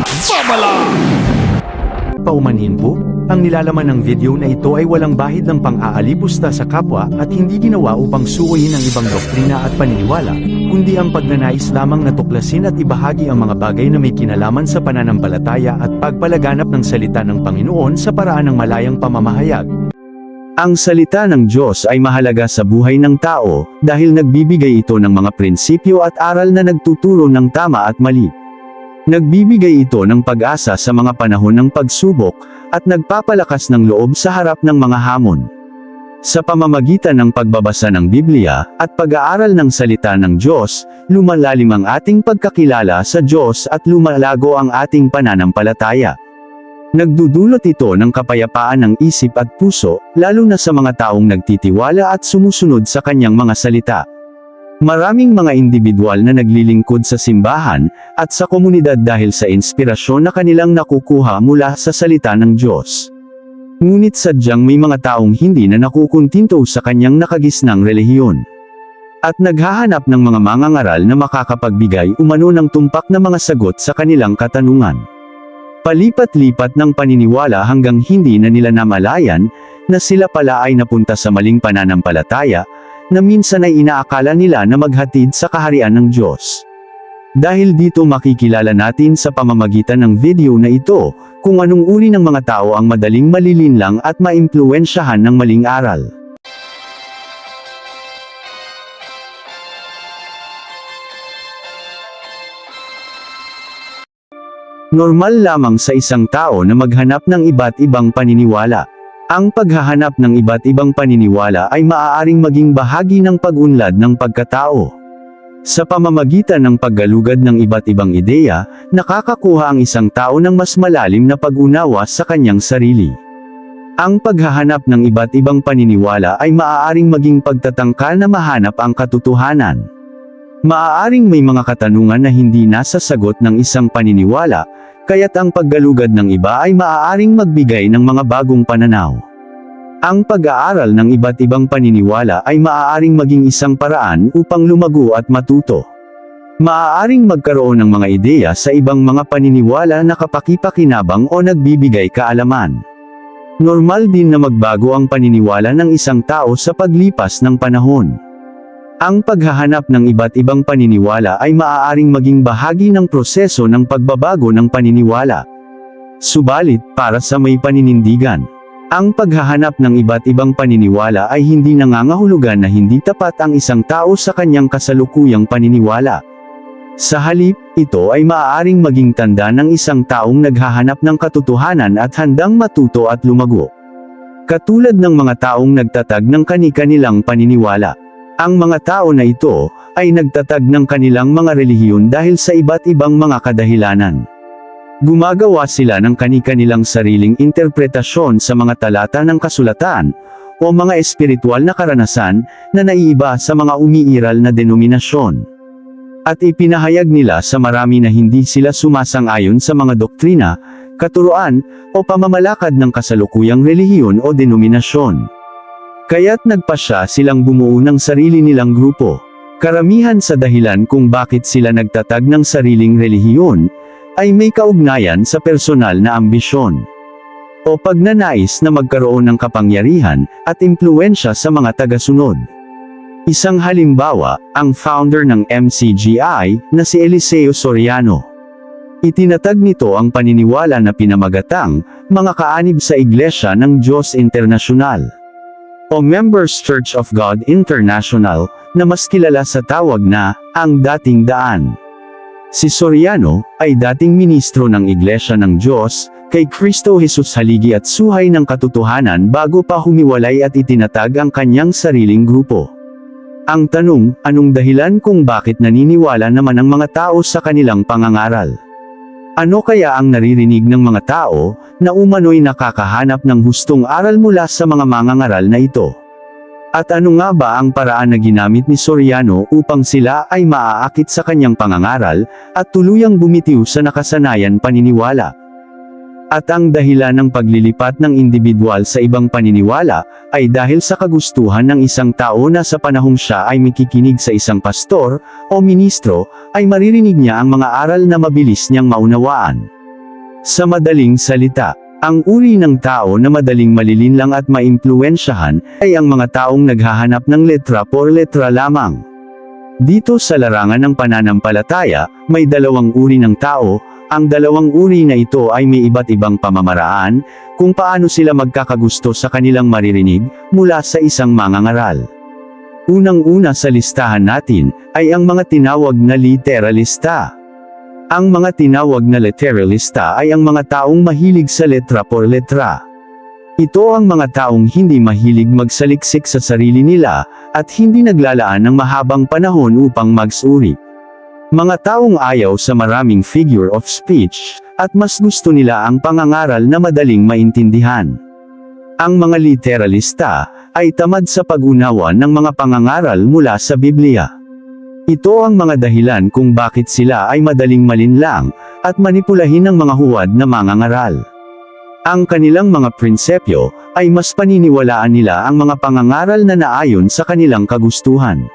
at babala! Paumanhin po, ang nilalaman ng video na ito ay walang bahid ng pang-aalipusta sa kapwa at hindi ginawa upang suwayin ang ibang doktrina at paniniwala, kundi ang pagnanais lamang na tuklasin at ibahagi ang mga bagay na may kinalaman sa pananampalataya at pagpalaganap ng salita ng Panginoon sa paraan ng malayang pamamahayag. Ang salita ng Diyos ay mahalaga sa buhay ng tao dahil nagbibigay ito ng mga prinsipyo at aral na nagtuturo ng tama at mali. Nagbibigay ito ng pag-asa sa mga panahon ng pagsubok, at nagpapalakas ng loob sa harap ng mga hamon. Sa pamamagitan ng pagbabasa ng Biblia, at pag-aaral ng salita ng Diyos, lumalalim ang ating pagkakilala sa Diyos at lumalago ang ating pananampalataya. Nagdudulot ito ng kapayapaan ng isip at puso, lalo na sa mga taong nagtitiwala at sumusunod sa kanyang mga salita. Maraming mga individual na naglilingkod sa simbahan, at sa komunidad dahil sa inspirasyon na kanilang nakukuha mula sa salita ng Diyos. Ngunit sadyang may mga taong hindi na nakukuntinto sa kanyang nakagisnang relihiyon. At naghahanap ng mga mangangaral na makakapagbigay umano ng tumpak na mga sagot sa kanilang katanungan. Palipat-lipat ng paniniwala hanggang hindi na nila namalayan, na sila pala ay napunta sa maling pananampalataya, na minsan ay inaakala nila na maghatid sa kaharian ng Diyos. Dahil dito makikilala natin sa pamamagitan ng video na ito, kung anong uri ng mga tao ang madaling malilinlang at maimpluwensyahan ng maling aral. Normal lamang sa isang tao na maghanap ng iba't ibang paniniwala. Ang paghahanap ng iba't ibang paniniwala ay maaaring maging bahagi ng pag-unlad ng pagkatao. Sa pamamagitan ng paggalugad ng iba't ibang ideya, nakakakuha ang isang tao ng mas malalim na pag-unawa sa kanyang sarili. Ang paghahanap ng iba't ibang paniniwala ay maaaring maging pagtatangka na mahanap ang katotohanan. Maaaring may mga katanungan na hindi nasa sagot ng isang paniniwala, kaya't ang paggalugad ng iba ay maaaring magbigay ng mga bagong pananaw. Ang pag-aaral ng iba't ibang paniniwala ay maaaring maging isang paraan upang lumago at matuto. Maaaring magkaroon ng mga ideya sa ibang mga paniniwala na kapakipakinabang o nagbibigay kaalaman. Normal din na magbago ang paniniwala ng isang tao sa paglipas ng panahon. Ang paghahanap ng iba't ibang paniniwala ay maaaring maging bahagi ng proseso ng pagbabago ng paniniwala. Subalit, para sa may paninindigan, ang paghahanap ng iba't ibang paniniwala ay hindi nangangahulugan na hindi tapat ang isang tao sa kanyang kasalukuyang paniniwala. Sa halip, ito ay maaaring maging tanda ng isang taong naghahanap ng katotohanan at handang matuto at lumago. Katulad ng mga taong nagtatag ng kani-kanilang paniniwala. Ang mga tao na ito, ay nagtatag ng kanilang mga relihiyon dahil sa iba't ibang mga kadahilanan. Gumagawa sila ng kani-kanilang sariling interpretasyon sa mga talata ng kasulatan, o mga espiritual na karanasan, na naiiba sa mga umiiral na denominasyon. At ipinahayag nila sa marami na hindi sila sumasang-ayon sa mga doktrina, katuruan, o pamamalakad ng kasalukuyang relihiyon o denominasyon. Kaya't nagpasya silang bumuo ng sarili nilang grupo. Karamihan sa dahilan kung bakit sila nagtatag ng sariling relihiyon, ay may kaugnayan sa personal na ambisyon. O pagnanais na magkaroon ng kapangyarihan, at impluensya sa mga tagasunod. Isang halimbawa, ang founder ng MCGI, na si Eliseo Soriano. Itinatag nito ang paniniwala na pinamagatang, mga kaanib sa Iglesia ng Diyos Internasyonal. O Members Church of God International, na mas kilala sa tawag na, ang dating daan. Si Soriano, ay dating ministro ng Iglesia ng Diyos, kay Kristo Jesus haligi at suhay ng katotohanan bago pa humiwalay at itinatag ang kanyang sariling grupo. Ang tanong, anong dahilan kung bakit naniniwala naman ang mga tao sa kanilang pangangaral? Ano kaya ang naririnig ng mga tao, na umano'y nakakahanap ng hustong aral mula sa mga mangangaral na ito? At ano nga ba ang paraan na ginamit ni Soriano upang sila ay maaakit sa kanyang pangangaral, at tuluyang bumitiw sa nakasanayan paniniwala? At ang dahilan ng paglilipat ng individual sa ibang paniniwala, ay dahil sa kagustuhan ng isang tao na sa panahong siya ay makikinig sa isang pastor, o ministro, ay maririnig niya ang mga aral na mabilis niyang maunawaan. Sa madaling salita, ang uri ng tao na madaling malilinlang at maimpluensyahan ay ang mga taong naghahanap ng letra por letra lamang. Dito sa larangan ng pananampalataya, may dalawang uri ng tao, ang dalawang uri na ito ay may iba't ibang pamamaraan, kung paano sila magkakagusto sa kanilang maririnig, mula sa isang mangangaral. Unang-una sa listahan natin, ay ang mga tinawag na literalista. Ang mga tinawag na literalista ay ang mga taong mahilig sa letra por letra. Ito ang mga taong hindi mahilig magsaliksik sa sarili nila, at hindi naglalaan ng mahabang panahon upang magsuri. Mga taong ayaw sa maraming figure of speech, at mas gusto nila ang pangangaral na madaling maintindihan. Ang mga literalista, ay tamad sa pag-unawa ng mga pangangaral mula sa Biblia. Ito ang mga dahilan kung bakit sila ay madaling malinlang, at manipulahin ng mga huwad na mangangaral. Ang kanilang mga prinsepyo, ay mas paniniwalaan nila ang mga pangangaral na naayon sa kanilang kagustuhan.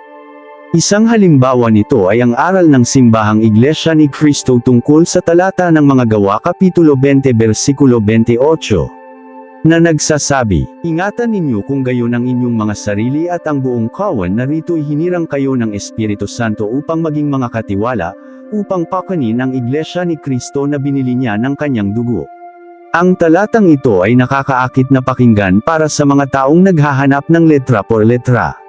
Isang halimbawa nito ay ang aral ng simbahang Iglesia ni Cristo tungkol sa talata ng mga gawa Kapitulo 20 versikulo 28 na nagsasabi, Ingatan ninyo kung gayon ang inyong mga sarili at ang buong kawan na rito'y hinirang kayo ng Espiritu Santo upang maging mga katiwala, upang pakanin ang Iglesia ni Kristo na binili niya ng kanyang dugo. Ang talatang ito ay nakakaakit na pakinggan para sa mga taong naghahanap ng letra por letra.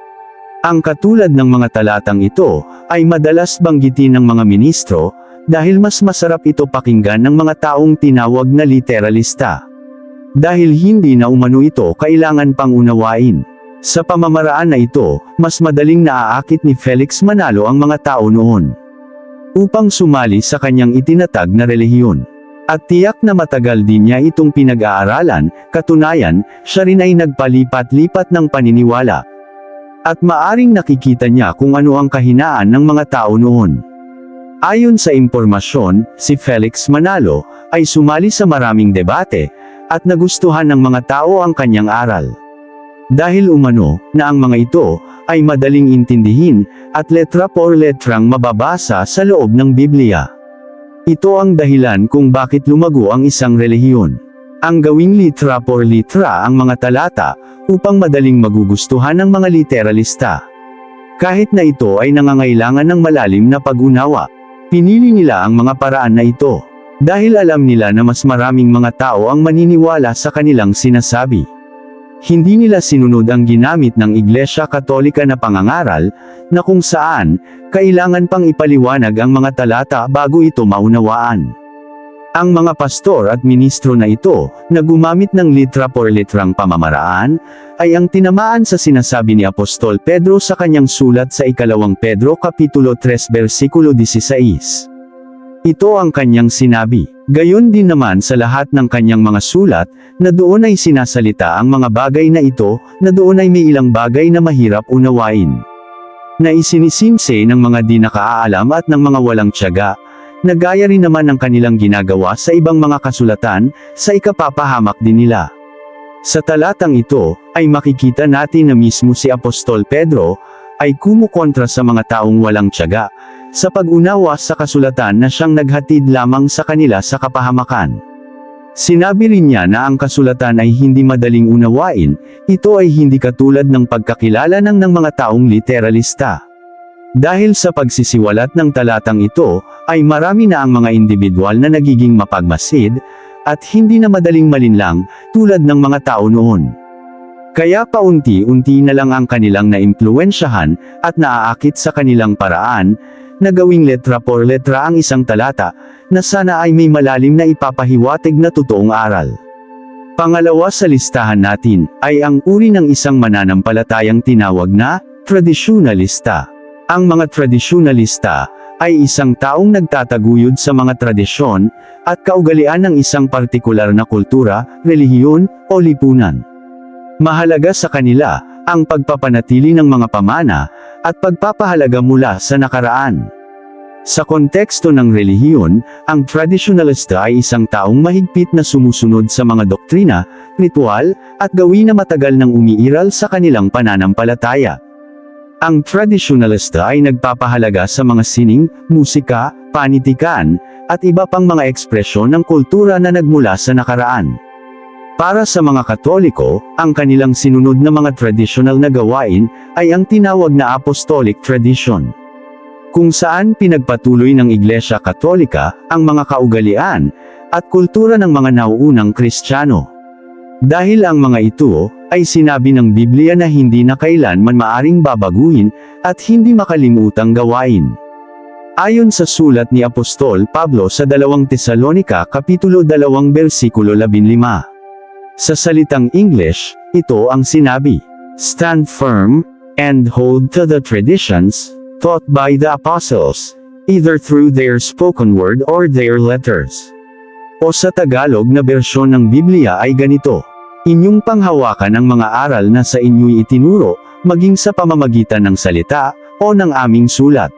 Ang katulad ng mga talatang ito, ay madalas banggitin ng mga ministro, dahil mas masarap ito pakinggan ng mga taong tinawag na literalista. Dahil hindi na umano ito kailangan pang unawain. Sa pamamaraan na ito, mas madaling naaakit ni Felix Manalo ang mga tao noon. Upang sumali sa kanyang itinatag na relihiyon. At tiyak na matagal din niya itong pinag-aaralan, katunayan, siya rin ay nagpalipat-lipat ng paniniwala. At maaring nakikita niya kung ano ang kahinaan ng mga tao noon. Ayon sa impormasyon, si Felix Manalo, ay sumali sa maraming debate, at nagustuhan ng mga tao ang kanyang aral. Dahil umano, na ang mga ito, ay madaling intindihin, at letra por letrang mababasa sa loob ng Biblia. Ito ang dahilan kung bakit lumago ang isang relihiyon. Ang gawing litra por litra ang mga talata, upang madaling magugustuhan ng mga literalista. Kahit na ito ay nangangailangan ng malalim na pag-unawa, pinili nila ang mga paraan na ito. Dahil alam nila na mas maraming mga tao ang maniniwala sa kanilang sinasabi. Hindi nila sinunod ang ginamit ng Iglesia Katolika na pangangaral, na kung saan, kailangan pang ipaliwanag ang mga talata bago ito maunawaan. Ang mga pastor at ministro na ito, na gumamit ng litra por litrang pamamaraan, ay ang tinamaan sa sinasabi ni Apostol Pedro sa kanyang sulat sa ikalawang Pedro Kapitulo 3 versikulo 16. Ito ang kanyang sinabi, gayon din naman sa lahat ng kanyang mga sulat, na doon ay sinasalita ang mga bagay na ito, na doon ay may ilang bagay na mahirap unawain. Na isinisimse ng mga di nakaalam at ng mga walang tiyaga, Nagaya rin naman ang kanilang ginagawa sa ibang mga kasulatan, sa ikapapahamak din nila. Sa talatang ito, ay makikita natin na mismo si Apostol Pedro, ay kumukontra sa mga taong walang tiyaga, sa pag-unawa sa kasulatan na siyang naghatid lamang sa kanila sa kapahamakan. Sinabi rin niya na ang kasulatan ay hindi madaling unawain, ito ay hindi katulad ng pagkakilala ng ng mga taong literalista. Dahil sa pagsisiwalat ng talatang ito, ay marami na ang mga individual na nagiging mapagmasid, at hindi na madaling malinlang, tulad ng mga tao noon. Kaya paunti-unti na lang ang kanilang naimpluensyahan, at naaakit sa kanilang paraan, na gawing letra por letra ang isang talata, na sana ay may malalim na ipapahiwatig na totoong aral. Pangalawa sa listahan natin, ay ang uri ng isang mananampalatayang tinawag na, tradisyonalista. Ang mga tradisyonalista, ay isang taong nagtataguyod sa mga tradisyon, at kaugalian ng isang partikular na kultura, relihiyon, o lipunan. Mahalaga sa kanila, ang pagpapanatili ng mga pamana, at pagpapahalaga mula sa nakaraan. Sa konteksto ng relihiyon, ang traditionalista ay isang taong mahigpit na sumusunod sa mga doktrina, ritual, at gawin na matagal nang umiiral sa kanilang pananampalataya. Ang traditionalista ay nagpapahalaga sa mga sining, musika, panitikan, at iba pang mga ekspresyon ng kultura na nagmula sa nakaraan. Para sa mga Katoliko, ang kanilang sinunod na mga traditional na gawain ay ang tinawag na apostolic tradition. Kung saan pinagpatuloy ng Iglesia Katolika ang mga kaugalian at kultura ng mga nauunang Kristiyano. Dahil ang mga ito ay sinabi ng Biblia na hindi na kailanman maaring babaguhin at hindi makalimutang gawain. Ayon sa sulat ni Apostol Pablo sa 2 Tesalonika Kapitulo 2 versikulo 15. Sa salitang English, ito ang sinabi, Stand firm, and hold to the traditions, taught by the apostles, either through their spoken word or their letters. O sa Tagalog na bersyon ng Biblia ay ganito, Inyong panghawakan ang mga aral na sa inyo'y itinuro, maging sa pamamagitan ng salita, o ng aming sulat.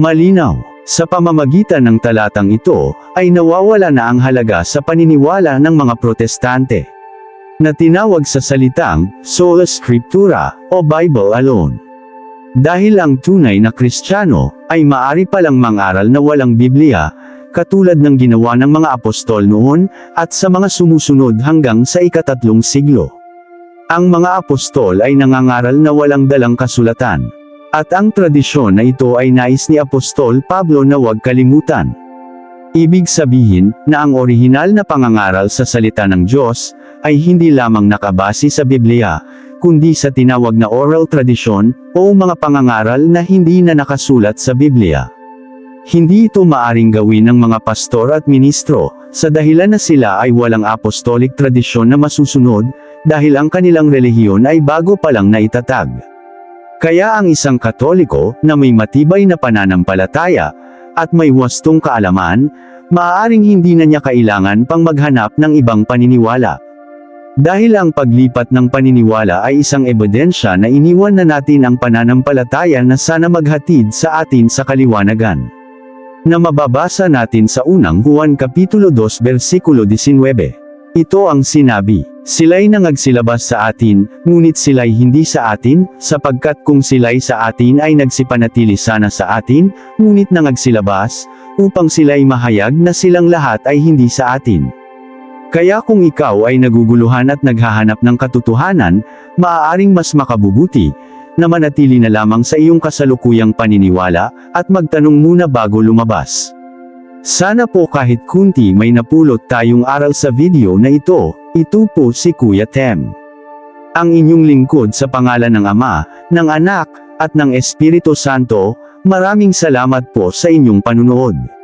Malinaw, sa pamamagitan ng talatang ito, ay nawawala na ang halaga sa paniniwala ng mga protestante. Na tinawag sa salitang, sola scriptura, o Bible alone. Dahil ang tunay na kristyano, ay maari palang mangaral na walang Biblia, katulad ng ginawa ng mga apostol noon, at sa mga sumusunod hanggang sa ikatatlong siglo. Ang mga apostol ay nangangaral na walang dalang kasulatan. At ang tradisyon na ito ay nais ni Apostol Pablo na huwag kalimutan. Ibig sabihin, na ang orihinal na pangangaral sa salita ng Diyos, ay hindi lamang nakabase sa Biblia, kundi sa tinawag na oral tradisyon, o mga pangangaral na hindi na nakasulat sa Biblia. Hindi ito maaring gawin ng mga pastor at ministro, sa dahilan na sila ay walang apostolic tradisyon na masusunod, dahil ang kanilang relihiyon ay bago pa lang naitatag. Kaya ang isang katoliko, na may matibay na pananampalataya, at may wastong kaalaman, maaaring hindi na niya kailangan pang maghanap ng ibang paniniwala. Dahil ang paglipat ng paniniwala ay isang ebidensya na iniwan na natin ang pananampalataya na sana maghatid sa atin sa kaliwanagan. Na mababasa natin sa unang Juan Kapitulo 2 versikulo 19. Ito ang sinabi, sila'y nangagsilabas sa atin, ngunit sila'y hindi sa atin, sapagkat kung sila'y sa atin ay nagsipanatili sana sa atin, ngunit nangagsilabas, upang sila'y mahayag na silang lahat ay hindi sa atin. Kaya kung ikaw ay naguguluhan at naghahanap ng katotohanan, maaaring mas makabubuti, na manatili na lamang sa iyong kasalukuyang paniniwala, at magtanong muna bago lumabas. Sana po kahit kunti may napulot tayong aral sa video na ito, ito po si Kuya Tem. Ang inyong lingkod sa pangalan ng Ama, ng Anak, at ng Espiritu Santo, maraming salamat po sa inyong panunood.